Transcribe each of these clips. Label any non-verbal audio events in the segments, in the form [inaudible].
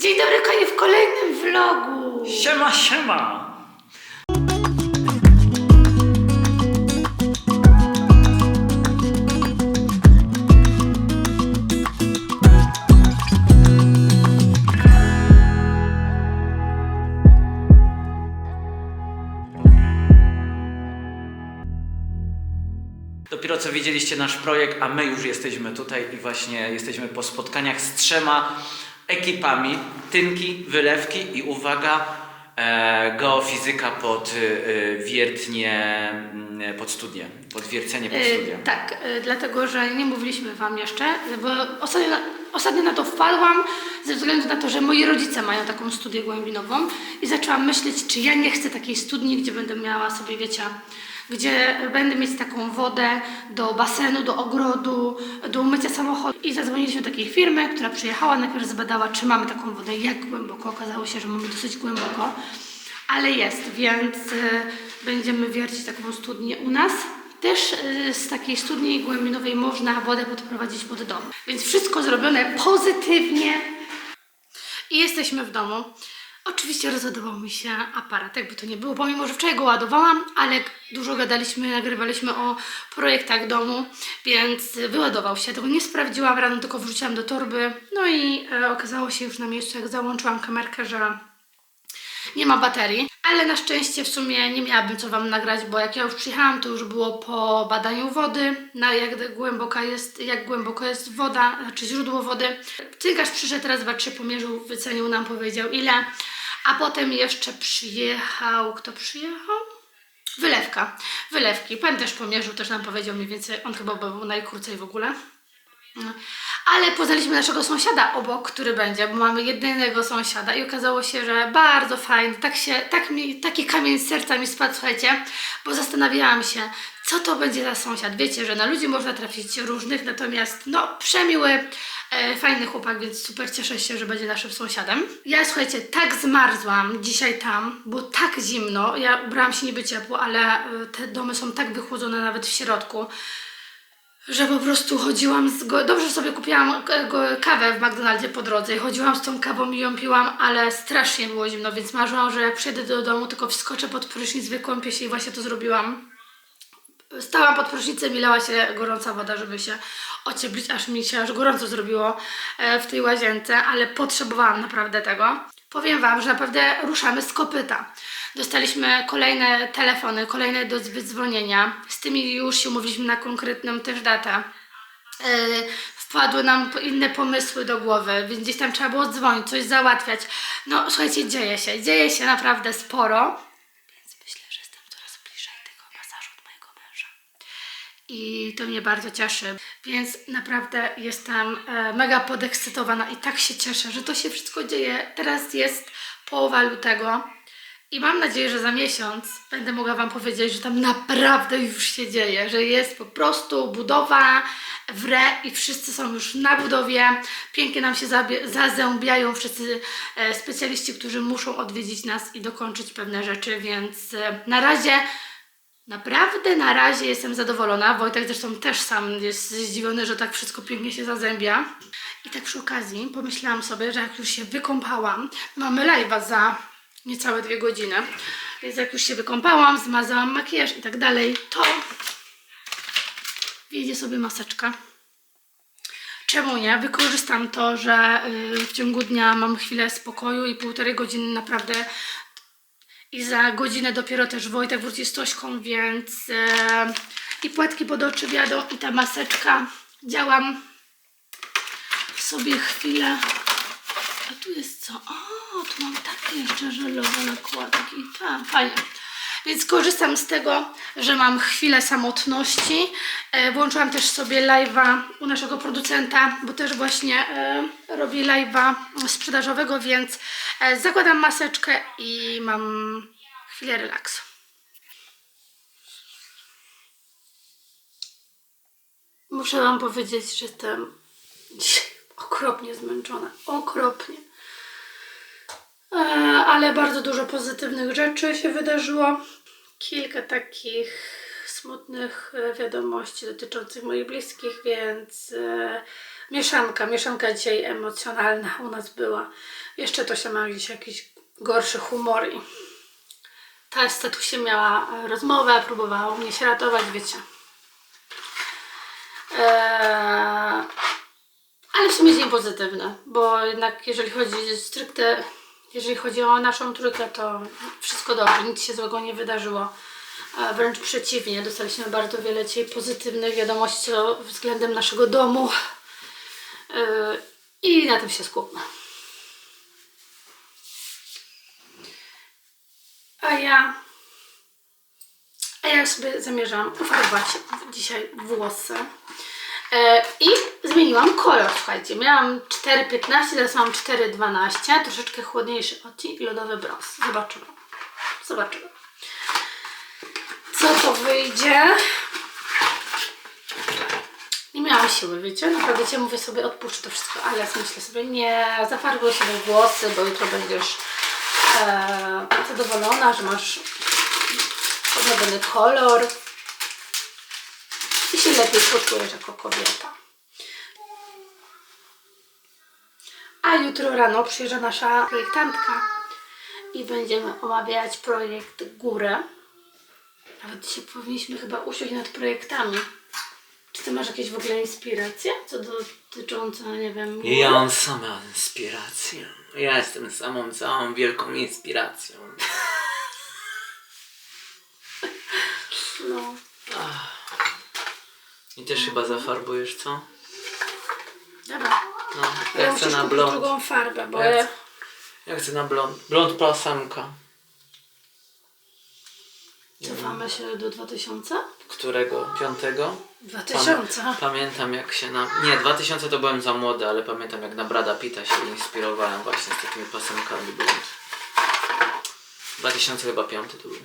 Dzień dobry, kochani, w kolejnym vlogu. Siema, siema! Dopiero co widzieliście nasz projekt, a my już jesteśmy tutaj i właśnie jesteśmy po spotkaniach z trzema ekipami. Tynki, wylewki i uwaga, e, geofizyka pod e, wiertnie, mm, pod studnie, pod wiercenie pod studnie. E, tak, e, dlatego, że nie mówiliśmy Wam jeszcze, bo ostatnio na, ostatnio na to wpadłam ze względu na to, że moi rodzice mają taką studię głębinową i zaczęłam myśleć, czy ja nie chcę takiej studni, gdzie będę miała sobie, wiecie, gdzie będę mieć taką wodę do basenu, do ogrodu, do umycia samochodu. I zadzwoniliśmy do takiej firmy, która przyjechała, najpierw zbadała, czy mamy taką wodę, jak głęboko. Okazało się, że mamy dosyć głęboko, ale jest, więc y, będziemy wiercić taką studnię u nas. Też y, z takiej studni głębinowej można wodę podprowadzić pod dom. Więc wszystko zrobione pozytywnie, i jesteśmy w domu. Oczywiście rozładował mi się aparat, jakby to nie było, pomimo, że wczoraj go ładowałam, ale dużo gadaliśmy, nagrywaliśmy o projektach domu, więc wyładował się. Tego nie sprawdziłam rano, tylko wrzuciłam do torby. No i e, okazało się już na miejscu, jak załączyłam kamerkę, że nie ma baterii, ale na szczęście w sumie nie miałabym co Wam nagrać, bo jak ja już przyjechałam, to już było po badaniu wody, na jak głęboka jest, jak głęboko jest woda, znaczy źródło wody. Tynkarz przyszedł teraz, dwa, trzy pomierzył, wycenił nam, powiedział ile, a potem jeszcze przyjechał, kto przyjechał? Wylewka, wylewki. Pan też pomierzył, też nam powiedział mniej więcej, on chyba był najkrócej w ogóle. Ale poznaliśmy naszego sąsiada obok, który będzie, bo mamy jedynego sąsiada i okazało się, że bardzo fajny, tak się, tak mi, taki kamień z serca mi spadł, słuchajcie, bo zastanawiałam się, co to będzie za sąsiad. Wiecie, że na ludzi można trafić różnych, natomiast no przemiły, e, fajny chłopak, więc super cieszę się, że będzie naszym sąsiadem. Ja słuchajcie, tak zmarzłam dzisiaj tam, było tak zimno, ja ubrałam się niby ciepło, ale e, te domy są tak wychłodzone nawet w środku, że po prostu chodziłam z go... Dobrze sobie kupiłam e, kawę w McDonaldzie po drodze i chodziłam z tą kawą i ją piłam, ale strasznie było zimno, więc marzyłam, że jak przyjdę do domu, tylko wskoczę pod prysznic, wykąpię się i właśnie to zrobiłam. Stałam pod prysznicem i lała się gorąca woda, żeby się ocieplić, aż mi się aż gorąco zrobiło e, w tej łazience, ale potrzebowałam naprawdę tego. Powiem Wam, że naprawdę ruszamy z kopyta. Dostaliśmy kolejne telefony, kolejne do wydzwonienia. Z tymi już się umówiliśmy na konkretną też datę. Yy, wpadły nam inne pomysły do głowy, więc gdzieś tam trzeba było dzwonić, coś załatwiać. No słuchajcie, dzieje się, dzieje się naprawdę sporo. Więc myślę, że jestem coraz bliżej tego masażu od mojego męża. I to mnie bardzo cieszy. Więc naprawdę jestem e, mega podekscytowana i tak się cieszę, że to się wszystko dzieje. Teraz jest połowa lutego. I mam nadzieję, że za miesiąc będę mogła Wam powiedzieć, że tam naprawdę już się dzieje, że jest po prostu budowa w re i wszyscy są już na budowie. Pięknie nam się zazębiają wszyscy e, specjaliści, którzy muszą odwiedzić nas i dokończyć pewne rzeczy, więc e, na razie Naprawdę na razie jestem zadowolona. Wojtek zresztą też sam jest zdziwiony, że tak wszystko pięknie się zazębia. I tak przy okazji pomyślałam sobie, że jak już się wykąpałam, mamy live'a za niecałe dwie godziny, więc jak już się wykąpałam, zmazałam makijaż i tak dalej, to wjedzie sobie maseczka. Czemu nie? Wykorzystam to, że y, w ciągu dnia mam chwilę spokoju i półtorej godziny naprawdę i za godzinę dopiero też Wojtek wróci z Tośką, więc e, i płatki pod oczy wiadą i ta maseczka. Działam sobie chwilę. A tu jest co? O, tu mam takie jeszcze żelowe nakładki. Tak, fajnie. Więc korzystam z tego, że mam chwilę samotności. E, włączyłam też sobie live'a u naszego producenta, bo też właśnie e, robi live'a sprzedażowego, więc e, zakładam maseczkę i mam chwilę relaksu. Muszę Wam powiedzieć, że jestem okropnie zmęczona. Okropnie. E, ale bardzo dużo pozytywnych rzeczy się wydarzyło. Kilka takich smutnych e, wiadomości dotyczących moich bliskich, więc e, Mieszanka, mieszanka dzisiaj emocjonalna u nas była. Jeszcze to się ma gdzieś jakiś gorszy humor i ta z tatusie miała rozmowę, próbowała mnie się ratować, wiecie. Ale w sumie dzień pozytywny, bo jednak jeżeli chodzi stricte, jeżeli chodzi o naszą trójkę, to wszystko dobrze, nic się złego nie wydarzyło. A wręcz przeciwnie, dostaliśmy bardzo wiele dzisiaj pozytywnych wiadomości względem naszego domu. Yy, I na tym się skupmy. A ja. A ja sobie zamierzam ufarbować dzisiaj włosy. E, I zmieniłam kolor, słuchajcie. Miałam 4,15, teraz mam 4,12. Troszeczkę chłodniejszy odcień i lodowy brąz. Zobaczymy. Zobaczymy. Co to wyjdzie? Nie miałam siły, wiecie? Naprawdę cię mówię sobie, odpuszczę to wszystko, ale myślę sobie, nie, zafarbuj sobie włosy, bo jutro będziesz e, zadowolona, że masz podobny kolor lepiej poczujesz jako kobieta. A jutro rano przyjeżdża nasza projektantka i będziemy omawiać projekt Górę. Nawet dzisiaj powinniśmy chyba usiąść nad projektami. Czy ty masz jakieś w ogóle inspiracje? Co dotyczące, nie wiem... Ja mam inspirację. Ja jestem samą całą wielką inspiracją. [laughs] No. I też chyba zafarbujesz, co? Dobra. No, Ja chcę na blond. drugą farbę, bo Ja ja... chcę- Ja chcę na blond. Blond pasamka. Cofamy się do 2000? Którego? Piątego? 2000? Pamiętam jak się na... Nie, 2000 to byłem za młody, ale pamiętam jak na Brada Pita się inspirowałem właśnie z takimi pasemkami blond. 2000 chyba piąty to był.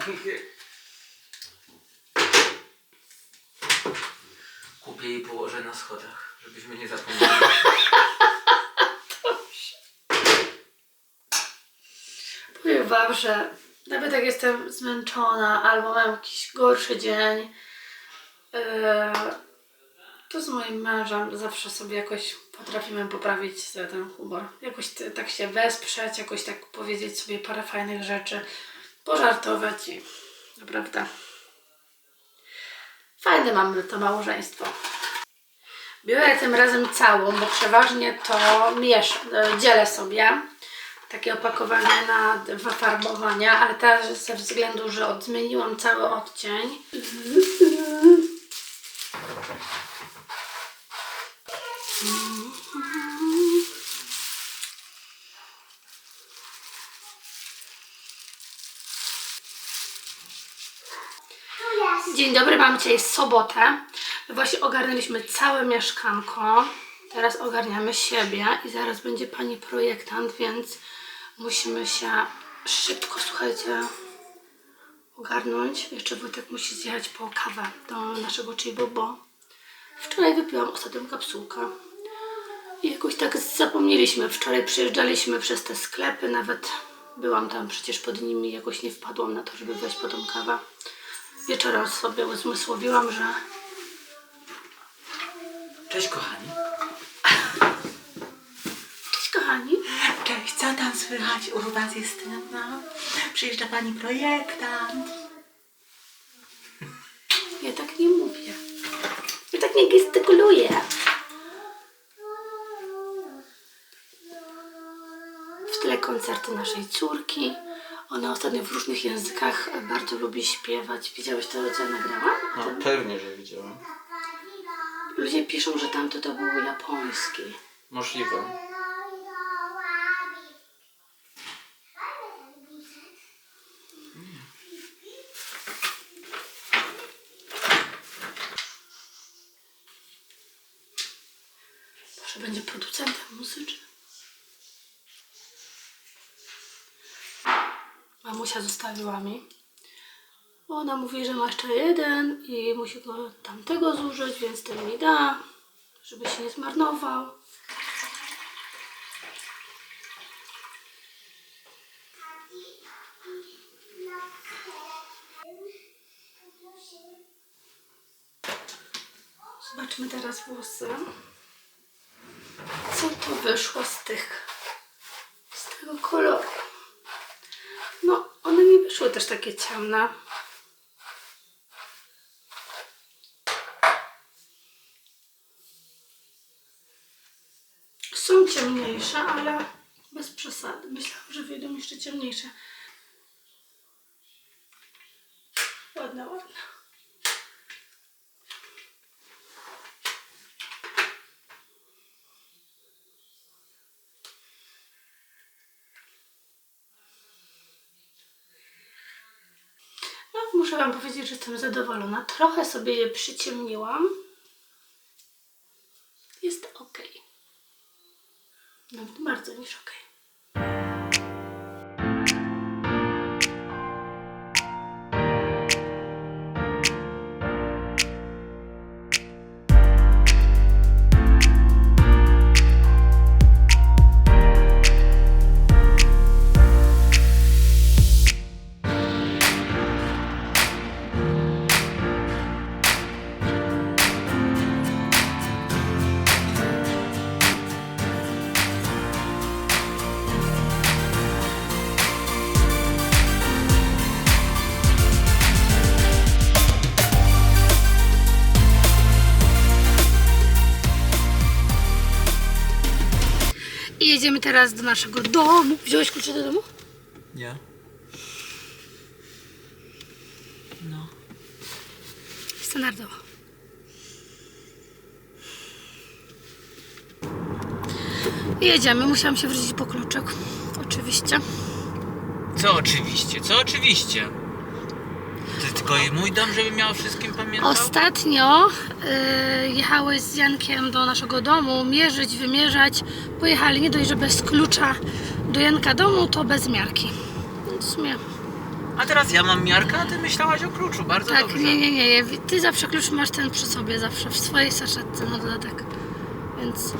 [laughs] Kupię i położę na schodach, żebyśmy nie zapomnieli. [laughs] Powiem wam, że nawet jak jestem zmęczona albo mam jakiś gorszy dzień, yy, to z moim mężem zawsze sobie jakoś potrafimy poprawić ten humor. Jakoś tak się wesprzeć, jakoś tak powiedzieć sobie parę fajnych rzeczy, pożartować i naprawdę fajne mamy to małżeństwo. Biorę tym razem całą, bo przeważnie to mieszam, e, dzielę sobie takie opakowanie na dwa farbowania, ale teraz ze względu, że od, zmieniłam cały odcień. Dzień dobry, mamy dzisiaj sobotę. Właśnie ogarnęliśmy całe mieszkanko. Teraz ogarniamy siebie i zaraz będzie pani projektant, więc musimy się szybko, słuchajcie, ogarnąć. Jeszcze Wojtek musi zjechać po kawę do naszego chibu, bo wczoraj wypiłam ostatnią kapsułkę. I jakoś tak zapomnieliśmy. Wczoraj przyjeżdżaliśmy przez te sklepy, nawet byłam tam przecież pod nimi, jakoś nie wpadłam na to, żeby wejść po tą kawę. Wieczorem sobie uzmysłowiłam, że Cześć kochani. cześć kochani, Cześć, co tam słychać? U was jest no, Przyjeżdża pani projektant. ja tak nie mówię. Ja tak nie gestykuluję. W tle koncerty naszej córki. Ona ostatnio w różnych językach bardzo lubi śpiewać. Widziałeś to, co ja nagrałam? No pewnie, że widziałem. Ludzie piszą, że tamto to był japoński. Możliwe. Może będzie producentem muzycznym. mamusia zostawiła mi. Ona mówi, że ma jeszcze jeden i musi go tamtego zużyć, więc ten mi da, żeby się nie zmarnował. Zobaczmy teraz włosy. Co to wyszło z tych, z tego koloru? Wyszły też takie ciemne. Są ciemniejsze, ale bez przesady. Myślałam, że wyjdą jeszcze ciemniejsze. Ładne, ładne. No, muszę Wam powiedzieć, że jestem zadowolona. Trochę sobie je przyciemniłam. I jedziemy teraz do naszego domu. Wziąłeś klucze do domu? Nie. No. Standardowo. Jedziemy. Musiałam się wrócić po kluczek. Oczywiście. Co oczywiście, co oczywiście? Tylko mój dom, żeby miał wszystkim pamiętał? Ostatnio y, jechałeś z Jankiem do naszego domu mierzyć, wymierzać. Pojechali nie dość, że bez klucza do Janka domu, to bez miarki. Więc w sumie A teraz ja mam miarkę, a ty myślałaś o kluczu, bardzo tak, dobrze. nie, nie, nie. Ty zawsze klucz masz ten przy sobie, zawsze w swojej saszetce na dodatek. Więc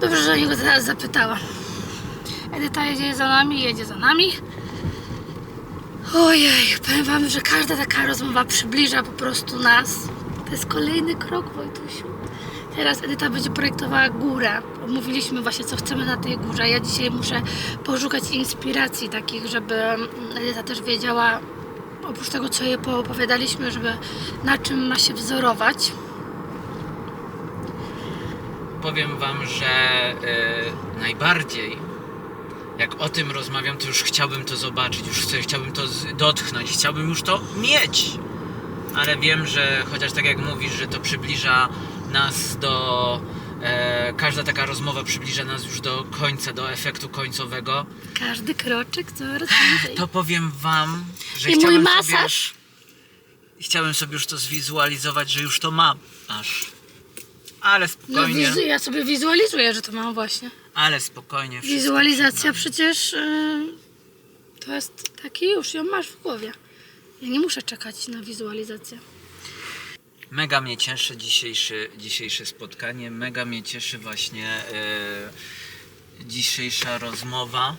dobrze, że o niego teraz zapytała. Edyta jedzie za nami, jedzie za nami. Ojej, powiem wam, że każda taka rozmowa przybliża po prostu nas. To jest kolejny krok, Wojtusiu. Teraz Edyta będzie projektowała górę. Omówiliśmy właśnie, co chcemy na tej górze. Ja dzisiaj muszę poszukać inspiracji takich, żeby mm, Edyta też wiedziała, oprócz tego, co jej poopowiadaliśmy, żeby na czym ma się wzorować. Powiem wam, że e, najbardziej jak o tym rozmawiam, to już chciałbym to zobaczyć, już chcę, chciałbym to dotknąć, chciałbym już to mieć. Ale wiem, że chociaż tak jak mówisz, że to przybliża nas do. E, każda taka rozmowa przybliża nas już do końca, do efektu końcowego. Każdy kroczek coraz bliżej. To powiem wam, że I mój masaż. Sobie, chciałbym sobie już to zwizualizować, że już to mam aż. Ale No, spokojnie, wizu- ja sobie wizualizuję, że to mam właśnie. Ale spokojnie. wszystko Wizualizacja nami. przecież y, to jest taki już, ją masz w głowie. Ja nie muszę czekać na wizualizację. Mega mnie cieszy dzisiejszy, dzisiejsze spotkanie, mega mnie cieszy właśnie e, dzisiejsza rozmowa.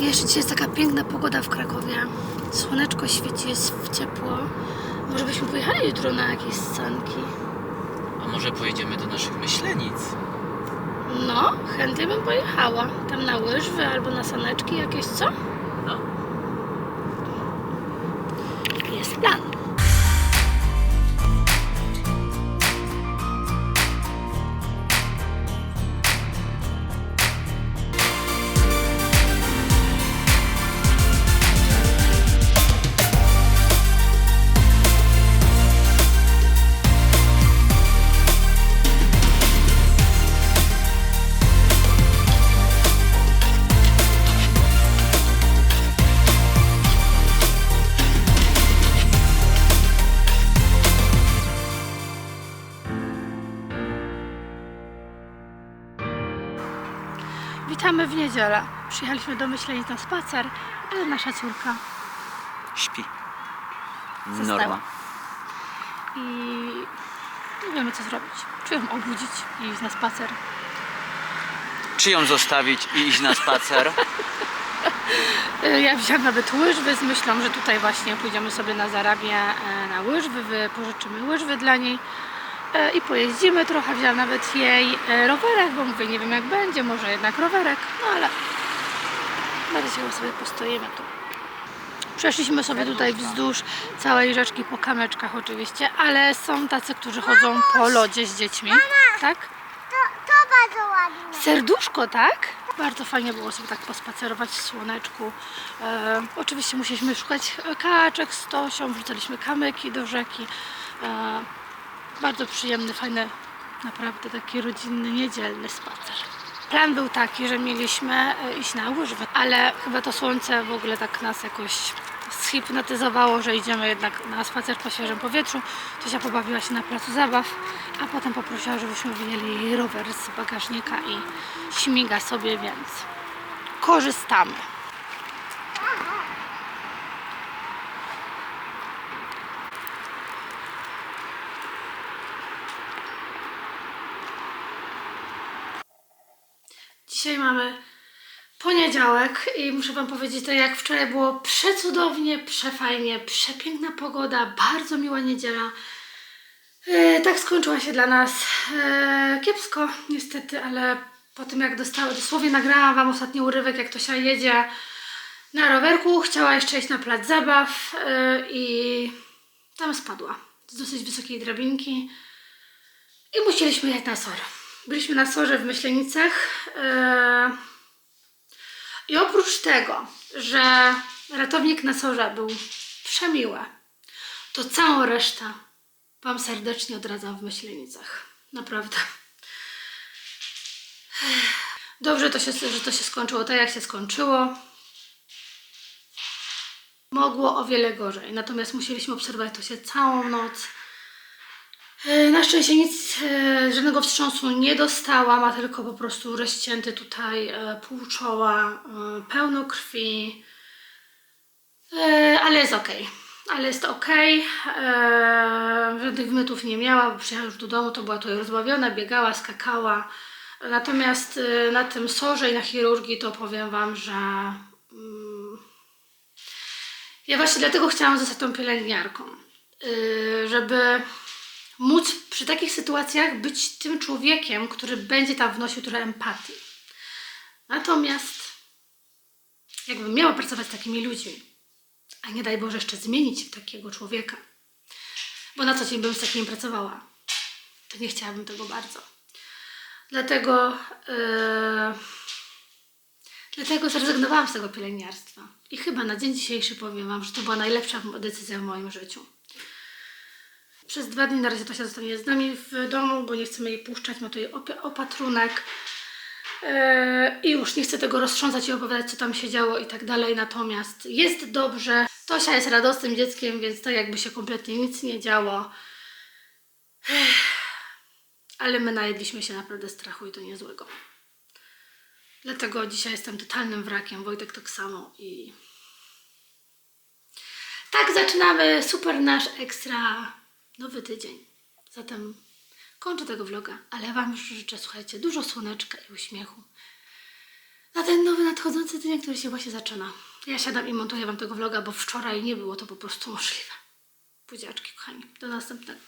Jeszcze dzisiaj jest taka piękna pogoda w Krakowie. Słoneczko świeci, jest w ciepło. Może byśmy pojechali jutro na jakieś scenki. A może pojedziemy do naszych myślenic? No, chętnie bym pojechała. Tam na łyżwy albo na saneczki jakieś, co? Niedzielę. Przyjechaliśmy do Myślenic na spacer, ale nasza córka Śpi. Została. i nie wiemy co zrobić. Czy ją obudzić i iść na spacer. Czy ją zostawić i iść na spacer? [laughs] Ja wziąłem nawet łyżwy z myślą, że tutaj właśnie pójdziemy sobie na Zarabię e, na łyżwy, wypożyczymy łyżwy dla niej i pojeździmy trochę. Wzięłam nawet jej e, rowerek, bo mówię, nie wiem jak będzie, może jednak rowerek, no ale bardzo się sobie postoimy tu. Przeszliśmy sobie tutaj wzdłuż całej rzeczki po kamyczkach oczywiście, ale są tacy, którzy chodzą po lodzie z dziećmi. Tak? To, to bardzo ładnie. Serduszko, tak? Bardzo fajnie było sobie tak pospacerować w słoneczku. E, oczywiście musieliśmy szukać kaczek z Tosią, wrzucaliśmy kamyki do rzeki. E, bardzo przyjemny, fajny, naprawdę taki rodzinny, niedzielny spacer. Plan był taki, że mieliśmy e, iść na łyżwy, ale chyba to słońce w ogóle tak nas jakoś zhipnotyzowało, że idziemy jednak na spacer po świeżym powietrzu. Tosia pobawiła się na placu zabaw, a potem poprosiła, żebyśmy wyjęli jej rower z bagażnika i śmiga sobie, więc korzystamy. Dzisiaj mamy poniedziałek i muszę Wam powiedzieć, tak jak wczoraj było przecudownie, przefajnie, przepiękna pogoda, bardzo miła niedziela. E, tak skończyła się dla nas e, kiepsko, niestety, ale po tym jak dostała, dosłownie nagrałam Wam ostatni urywek, jak Tosia jedzie na rowerku, chciała jeszcze iść na plac zabaw e, i tam spadła z dosyć wysokiej drabinki i musieliśmy jechać na SOR. Byliśmy na SORze w Myślenicach. e, i oprócz tego, że ratownik na sorze był przemiły, to całą resztę Wam serdecznie odradzam w Myślenicach. Naprawdę. Dobrze, to się, że to się skończyło tak, jak się skończyło. Mogło o wiele gorzej, natomiast musieliśmy obserwować to się całą noc. Na szczęście nic, e, żadnego wstrząsu nie dostała, ma tylko po prostu rozcięty tutaj e, pół czoła, e, pełno krwi, ale jest okej. Ale jest. E, Żadnych wymytów nie miała, bo przyjechała już do domu, to była tutaj rozbawiona, biegała, skakała. Natomiast na tym sorze i na chirurgii to powiem Wam, że mm, ja właśnie dlatego chciałam zostać tą pielęgniarką, żeby móc przy takich sytuacjach być tym człowiekiem, który będzie tam wnosił trochę empatii. Natomiast jakbym miała pracować z takimi ludźmi, a nie daj Boże jeszcze zmienić takiego człowieka, bo na co dzień bym z takim pracowała, to nie chciałabym tego bardzo. Dlatego, yy, dlatego zrezygnowałam z tego pielęgniarstwa. I chyba na dzień dzisiejszy powiem Wam, że to była najlepsza decyzja w moim życiu. Przez dwa dni na razie Tosia zostanie z nami w domu, bo nie chcemy jej puszczać, ma tutaj op- opatrunek. Yy, I już nie chcę tego roztrząsać i opowiadać, co tam się działo i tak dalej. Natomiast jest dobrze. Tosia jest radosnym dzieckiem, więc tak jakby się kompletnie nic nie działo. Ale my najedliśmy się naprawdę strachu i to niezłego. Dlatego dzisiaj jestem totalnym wrakiem. Wojtek tak samo i tak zaczynamy super nasz ekstra nowy tydzień. Zatem kończę tego vloga, ale Wam już życzę, słuchajcie, dużo słoneczka i uśmiechu na ten nowy nadchodzący tydzień, który się właśnie zaczyna. Ja siadam i montuję Wam tego vloga, bo wczoraj nie było to po prostu możliwe. Buziaczki, kochani. Do następnego.